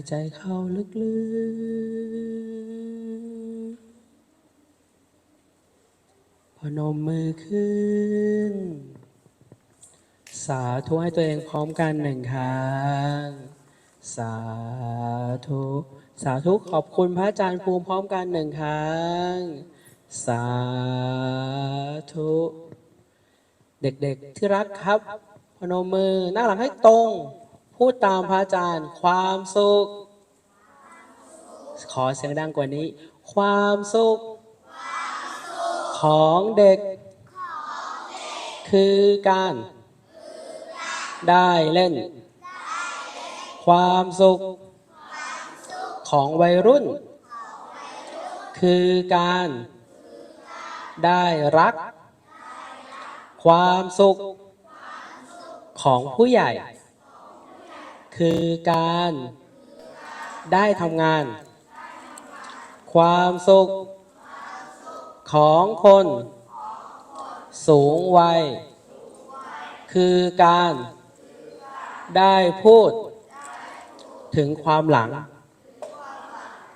ายใจเข้าลึกๆ พนมมือขึ้น สาธุให้ตัวเองพร้อมกันหนึ่งครั้ง สาธุ สาธุขอบคุณพระอาจารย์ภูมิพร้อมกันหนึ่งครั้ง สาธุ เด็กๆที่รักครับ พนมมือหน้าหลังให้ตรง พูดตามพระอาจารย์ ความสุข ขอเสียงดังกว่านี้ ความสุข ของเด็ก คือการ ได้เล่น ความสุข ของวัยรุ่น คือการ ได้รัก ความสุข ของผู้ใหญ่ คือการได้ทำงาน ความสุขของคน สูงวัย คือการได้พูดถึงความหลัง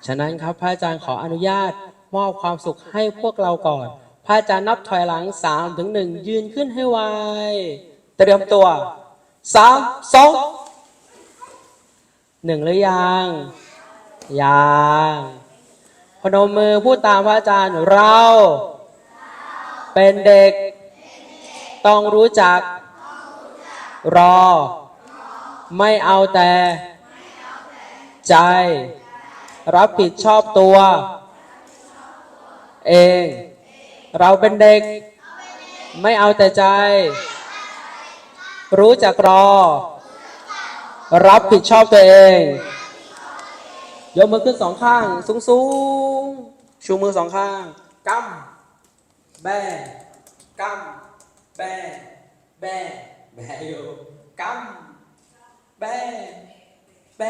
ฉะนั้นครับพระอาจารย์ขออนุญาตมอบความสุขให้พวกเราก่อน พระอาจารย์นับถอยหลังสามถึงหนึ่งยืนขึ้นให้ไว เตรียมตัวสามสอง หนึ่งหรือยังยังพนมมือพูดตามพระอาจารย์เรา เป็นเด็กต้องรู้จัก รอ ไม่เอาแต่ ใจ รับผิดชอบตัว เอง เราเป็นเด็ก ไม่เอาแต่ใจ รู้จักรอ รับผิดชอบตัวเอง ยกมือขึ้นสองข้าง สูงสูงๆชูมือสองข้างกำแบกำแบแบแบอยู่กำแบแบ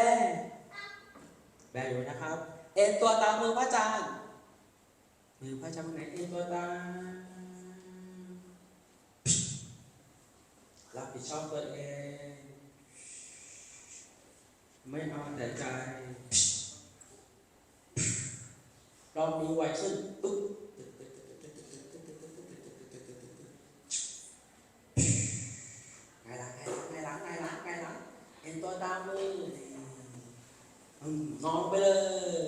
แบอยู่นะครับ เอ็นตัวตามมือพระอาจารย์มือพระอาจารย์ไหนเอ็นตัวตามรับผิดชอบตัวเอง ไม่เอาแต่ใจ เรอบนี้ไวขึ้นปุ๊บไงหลังไงหลังไงหลังไงหลังเห็นตัวตามมืออืมนอนไปเลย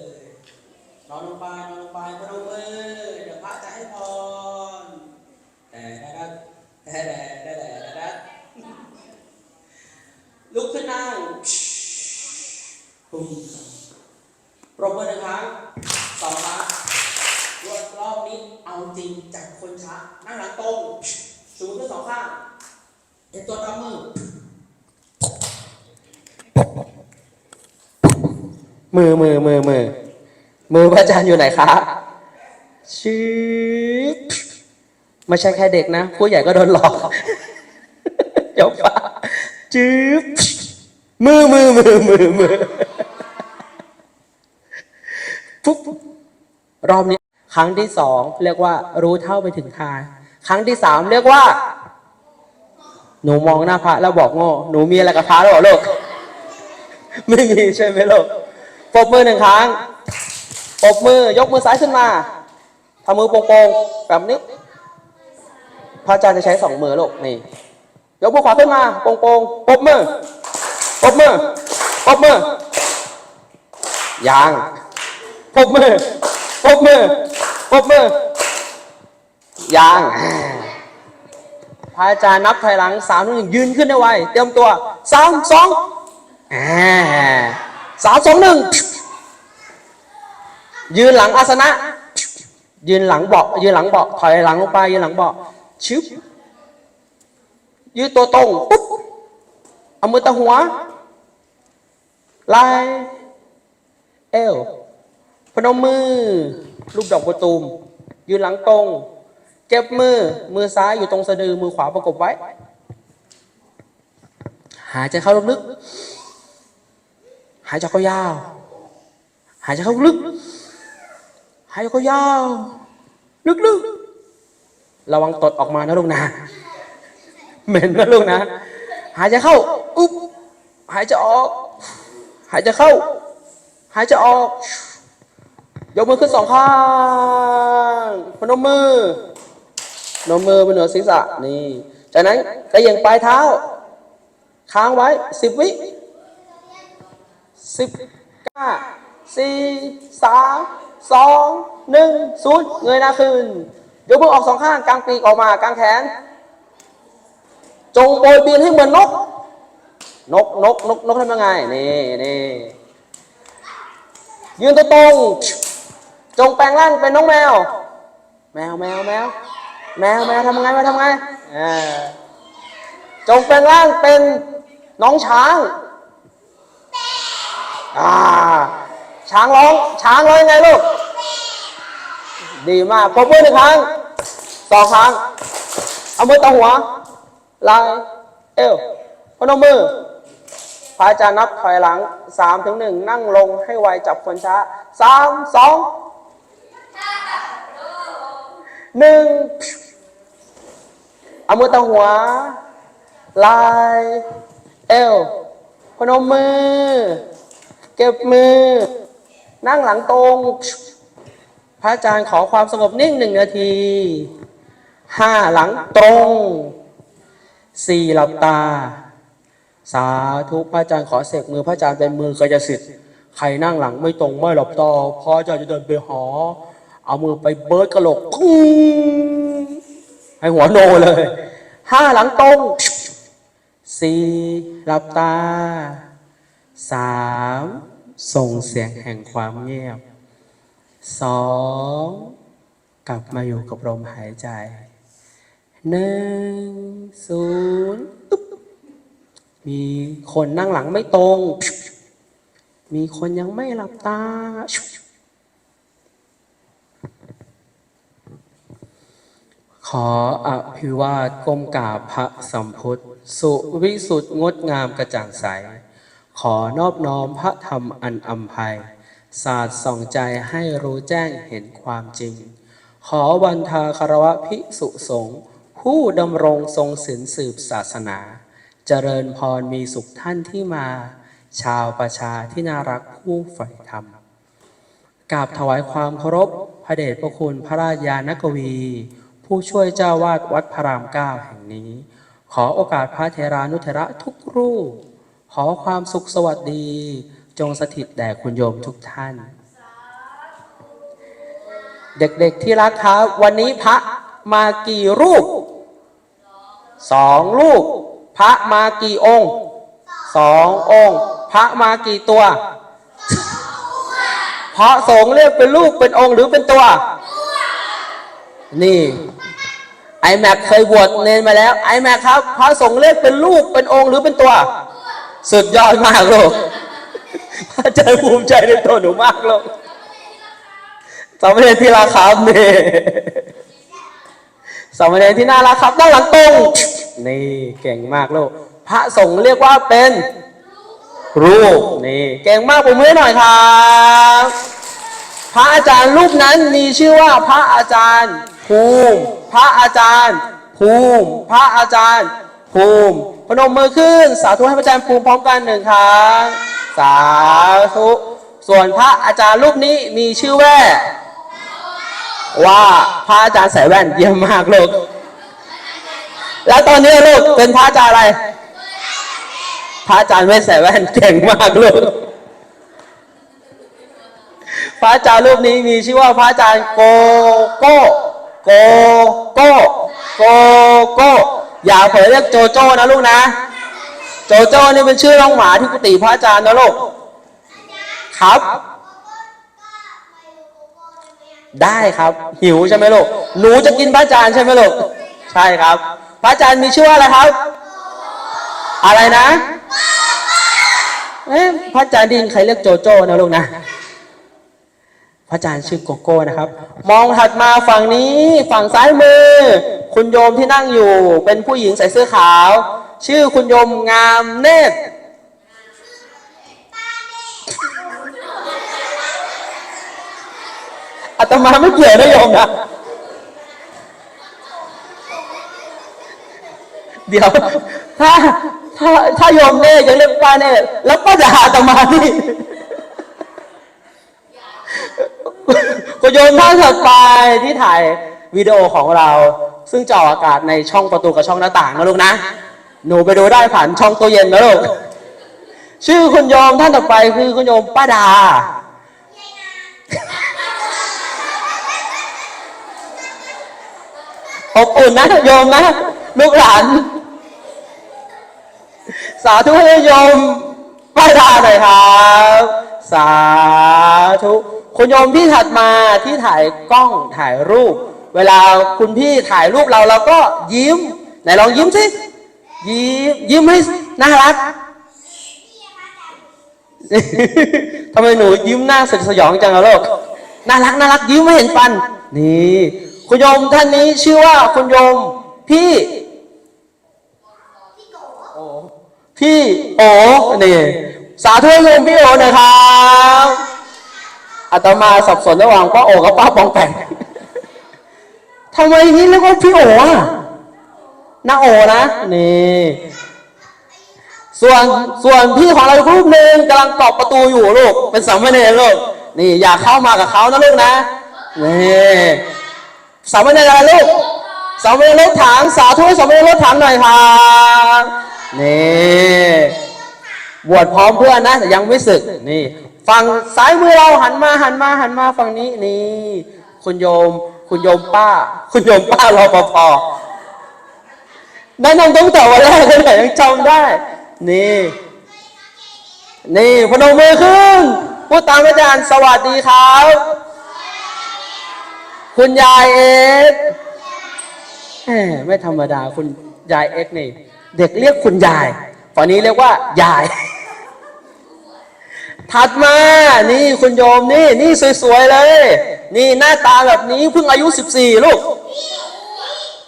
นอนลงไป นอนลงไปพนมมือเดี๋ยวพระจะให้พรแต่แต่แต่แต่แต่แต่แต่ลุกขึ้นนั่งปุ้มปรบมือหนึ่งครั้งสองครั้งรอบรอบนี้เอาจริงจากคนช้านั่งหลังตรง สูงขึ้นสองข้างเอ็นตัวตามมือ มือมือมือมือมือพระอาจารย์อยู่ไหนคะชืดไม่ใช่แค่เด็กนะ ผู้ใหญ่ก็โดนหลอกเดี๋ยวฟ้าจืบมือมือมือมือมือปุ๊บรอบนี้ครั้งที่สองเรียกว่ารู้เท่าไปถึงทาน ครั้งที่สามเรียกว่า หนูมองหน้าพระแล้วบอกโง่ หนูมีอะไรกับพระแล้วบอกลูกไม่มีใช่ไหมลูกปรบมือหนึ่งครั้งปรบมือยกมือซ้ายขึ้นมาทำมือโป่งๆแบบนี้พระอาจารย์จะใช้สองมือลูกนี่ยกมือขวาขึ้นมาโป่งๆปรบมือปรบมือปรบมือยางปรบมือปรบมือปรบมือ ยางพระอาจารย์นับถอยหลังสามหนึ่งยืนขึ้นได้ไว เตรียมตัวสามสองสามสองหนึ่งยืนหลังอาสนะ ยืนหลังเบาะยืนหลังเบาะถอยหลังลงไป ยืนหลังเบาะชึบยืนตัวตรงปุ๊บเอามือตะหัวไหลเอวพนมมือ รูปดอกบัวตูมยืนหลังตรง เก็บมือ มือซ้ายอยู่ตรงสะดือ มือขวาประกบไว้ หายใจเข้าลึกๆ หายใจเข้ายาว หายใจเข้าลึก หายใจเข้ายาว ลึกๆ ระวังตดออกมานะลูกนะเหม็นนะลูกนะ หายใจเข้า อุ๊บ หายใจออก หายใจเข้า หายใจออก ยกมือขึ้นสองข้าง พนมมือ นมมือบนเหนือศีรษะนี่ จากนั้นกระเหยงปลายเท้า ค้างไว้สิบวิสิบเก้าสี่สามสองหนึ่งศูนย์เงยหน้าขึ้นยกมือออกสองข้างกางปีกออกมากางแขน จงโบยบินให้เหมือนนก นกนกนกนกทำยังไงนี่นี่ยืนตัวตรง จงแปลงร่างเป็นน้องแมว แมวแมวแมว แมวแมวทำไงแมวทำไงอ่าจงแปลงร่างเป็นน้องช้างอ่าช้างร้อง ช้างร้องยังไงลูก ดีมากปรบมือหนึ่งครั้งสองครั้ง เอามือต่อหัวลายเอวพนมมือพระอาจารย์นับถอยหลังสามถึงหนึ่งนั่งลงให้ไวจับคนช้าสามสองหนึ่ง เอามือต่อหัว ลาย เอว พนมมือ เก็บมือ นั่งหลังตรง พระอาจารย์ขอความสงบนิ่งหนึ่งนาทีห้าหลังตรงสี่หลับตา สาธุพระอาจารย์ขอเสกมือพระอาจารย์เป็นมือกายสิทธิ์ใครนั่งหลังไม่ตรงไม่หลับตาพระอาจารย์จะเดินไปหอ เอามือไปเบิร์ดกระโหลกกุ้ง ให้หัวโนเลยห้าหลังตรงสี่หลับตาสามส่งเสียงแห่งความเงียบสองกลับมาอยู่กับลมหายใจหนึ่งศูนย์มีคนนั่งหลังไม่ตรง มีคนยังไม่หลับตา ขออภิวาทก้มกราบพระสัมพุทธ สุวิสุทธ์งดงามกระจ่างใส ขอนอบน้อมพระธรรมอันอำไพยศาสตร์ส่องใจให้รู้แจ้งเห็นความจริง ขอวันทาคารวะภิกษุสงฆ์ผู้ดำรงทรงศีลสืบศาสนา เจริญพรมีสุขท่านที่มา ชาวประชาที่น่ารักผู้ใฝ่ธรรมกราบถวายความเคารพพระเดชพระคุณพระราชยานกวี ผู้ช่วยเจ้าวาดวัดพระรามเก้าแห่งนี้ ขอโอกาสพระเทรานุเทระทุกรูป ขอความสุขสวัสดี จงสถิตแด่คุณโยมทุกท่าน เด็กๆที่รักครับวันนี้พระมากี่รูปสองรูป พระมากี่องค์สององค์ พระมากี่ตัวพระสงฆ์เรียกเป็นลูกเป็นองค์หรือเป็นตัว นี่ไอแม็กเคยบวชเนนมาแล้วไอแม็กครับพระสงฆ์เรียกเป็นลูกเป็นองค์หรือเป็นตัว สุดยอดมากลูกพระอาจารย์ภูมิใจในตัวหนูมากลูกสามเณรที่ราคาเนี่สามเณรที่น่ารักครับนั่งหลังตรงนี่เก่งมากลูกพระสงฆ์เรียกว่าเป็นรูปนี่เก่งมากผมมือหน่อยครับ พระอาจารย์รูปนั้นมีชื่อว่าพระอาจารย์ ภูมิ พระอาจารย์ ภูมิ พระอาจารย์ ภูมิ พนมมือขึ้น สาธุให้พระอาจารย์ภูมิพร้อมกันหนึ่งครั้ง สาธุ ส่วนพระอาจารย์รูปนี้มีชื่อแว่ว่าพระอาจารย์ใส่แว่นเยี่ยมมากลูก แล้วตอนนี้ลูกเป็นพระอาจารย์อะไร พระอาจารย์ไม่ใส่แว่นเก่งมากลูกพระอาจารย์รูปนี้มีชื่อว่าพระอาจารย์โกโก้โกโก้ โกโก้อย่าเผยเรียกโจโจ้นะลูกนะ โจโจ้นี่เป็นชื่อน้องหมาที่กุฏิพระอาจารย์นะลูกครับได้ครับ หิวใช่ไหมลูกหนูจะกินพระอาจารย์ใช่ไหมลูกใช่ครับ พระอาจารย์มีชื่อว่าอะไรครับ อะไรนะเอ๊ะพระอาจารย์ดินใครเรียกโจโจ้นะลูกนะ พระอาจารย์ชื่อโกโก้นะครับ มองถัดมาฝั่งนี้ฝั่งซ้ายมือ คุณโยมที่นั่งอยู่เป็นผู้หญิงใส่เสื้อขาว ชื่อคุณโยมงามเนตรอาตมาไม่เกี่ยวนะโยมนะเดี๋ยวถ้าถ้าถ้าโยมเน่ยังเรียกป้าเน่แล้วป้าจะหาอาตมานี่คุณโยมท่านถัดไปที่ถ่ายวิดีโอของเรา ซึ่งจะออกอากาศในช่องประตูกับช่องหน้าต่างนะลูกนะ หนูไปดูได้ผ่านช่องตัวเย็นนะลูก ชื่อคุณโยมท่านต่อไปคือคุณโยมป้าดา อบอุ่นนะโยมนะ ลูกหลาน สาธุให้โยมป้าดาหน่อยครับ สาธุ คุณโยมที่ถัดมาที่ถ่ายกล้องถ่ายรูป เวลาคุณพี่ถ่ายรูปเราเราก็ยิ้ม ไหนลองยิ้มสิ ยิ้มยิ้มให้น่ารักทำไมหนูยิ้มหน้าสดสยองจังอะลูกน่ารักน่ารักยิ้มไม่เห็นฟัน นี่คุณโยมท่านนี้ชื่อว่าคุณโยมพี่โอ้พี่โอ้นี่สาธุโยมพี่โอหนะครับอาตมาสับสนระหว่างป้าโอกับป้าปองแปง ทำไมนี่เรียกว่าพี่โออะน้าโอนะนี่ส่วนส่วนพี่ของเราอีกรูปหนึ่งกำลังตอกประตูอยู่ลูกเป็นสามเณรลูกนี่อยากเข้ามากับเขานะลูกนะนี่สามเณรอะไรลูกสามเณรรถถังสาธุสามเณรรถถังหน่อยครับนี่บวชพร้อมเพื่อนนะแต่ยังไม่ศึกนี่ฝั่งซ้ายมือเราหันมาหันมาหันมาฝั่งนี้นี่คุณโยม คุณโยมป้า คุณโยมป้ารอปภแนะนำตั้งแต่วันแรกเลยแต่ยังจำได้ นี่ นี่พนมมือขึ้น พูดตามอาจารย์สวัสดีครับ คุณยายเอ็กซ์แหมไม่ธรรมดาคุณยายเอ็กนี่ เด็กเรียกคุณยายฝั่งนี้เรียกว่ายาย ถัดมานี่คุณโยมนี่นี่สวยๆเลย นี่หน้าตาแบบนี้เพิ่งอายุ 14 ลูก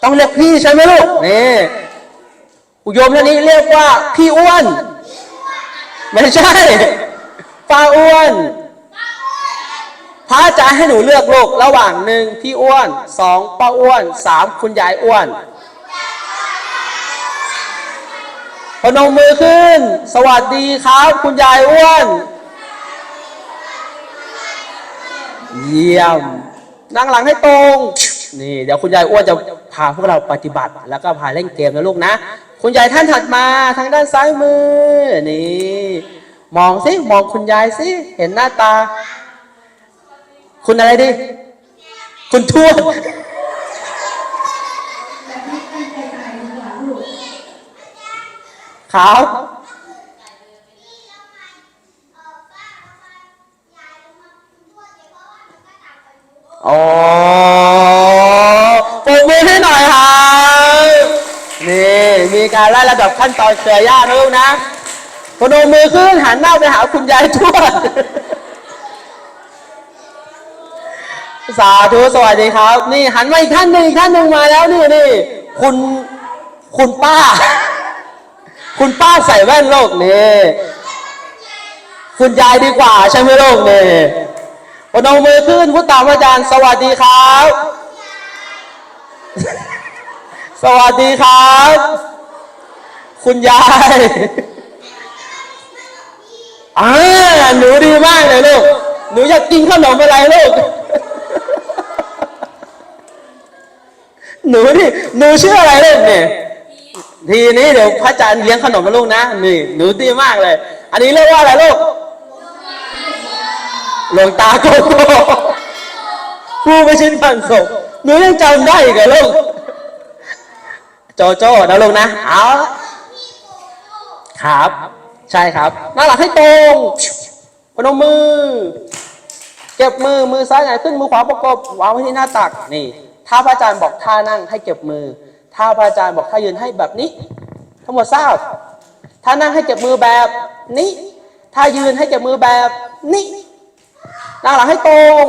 ต้องเรียกพี่ใช่ไหมลูกนี่อุณโยมท่านนี้เรียกว่าพี่อ้วน ไม่ใช่ป้าอ้วนพระอาจารย์ให้หนูเลือกลูกระหว่างหนึ่งพี่อ้วนสองป้าอ้วนสามคุณยายอ้วนพนมมือขึ้น สวัสดีครับ คุณยายอ้วน เยี่ยม นั่งหลังให้ตรง นี่ เดี๋ยวคุณยายอ้วนจะพาพวกเราปฏิบัติ แล้วก็พาเล่นเกมนะลูกนะ คุณยายท่านถัดมาทางด้านซ้ายมือ นี่ มองสิมองคุณยายสิ เห็นหน้าตา คุณอะไรดิ คุณทวดขาว อ๋อปรบมือให้หน่อยครับนี่มีการไล่ระดับขั้นตอนเครือญาตินะลูกนะพนมมือขึ้นหันหน้าไปหาคุณยายทวดสาธุสวัสดีครับ นี่หันมาอีกท่านหนึ่งอีกท่านหนึ่งมาแล้วนี่นี่คุณคุณป้า คุณป้าใส่แว่นโลกนี่คุณยายดีกว่าใช่ไหมโลกนี่ พนมมือขึ้นพูดตามอาจารย์ สวัสดีครับ สวัสดีครับ คุณยายอ่าหนูดีมากเลยลูก หนูอยากกินขนมอะไรลูก หนูนี่หนูชื่ออะไรลูกเนี่ยทีนี้เดี๋ยวพระอาจารย์เลี้ยงขนมนะลูกนะ นี่ หนูดีมากเลย อันนี้เรียกว่าอะไรลูก หลวงตาโกโก้ผู้ไม่ชินพันศพหนูยังจำได้อีกเหรอลูกโจโจ้นะลูกนะเอาครับ ใช่ครับหน้าหลังให้ตรงพนมมือ เก็บมือมือซ้ายไหนขึ้นมือขวาประกบวางไว้ที่หน้าตักนี่ ถ้าพระอาจารย์บอกท่านั่งให้เก็บมือ ถ้าพระอาจารย์บอกท่ายืนให้แบบนี้ ทั้งหมดทราบ ถ้านั่งให้เก็บมือแบบนี้ ถ้ายืนให้เก็บมือแบบนี้ นั่งหลังให้ตรง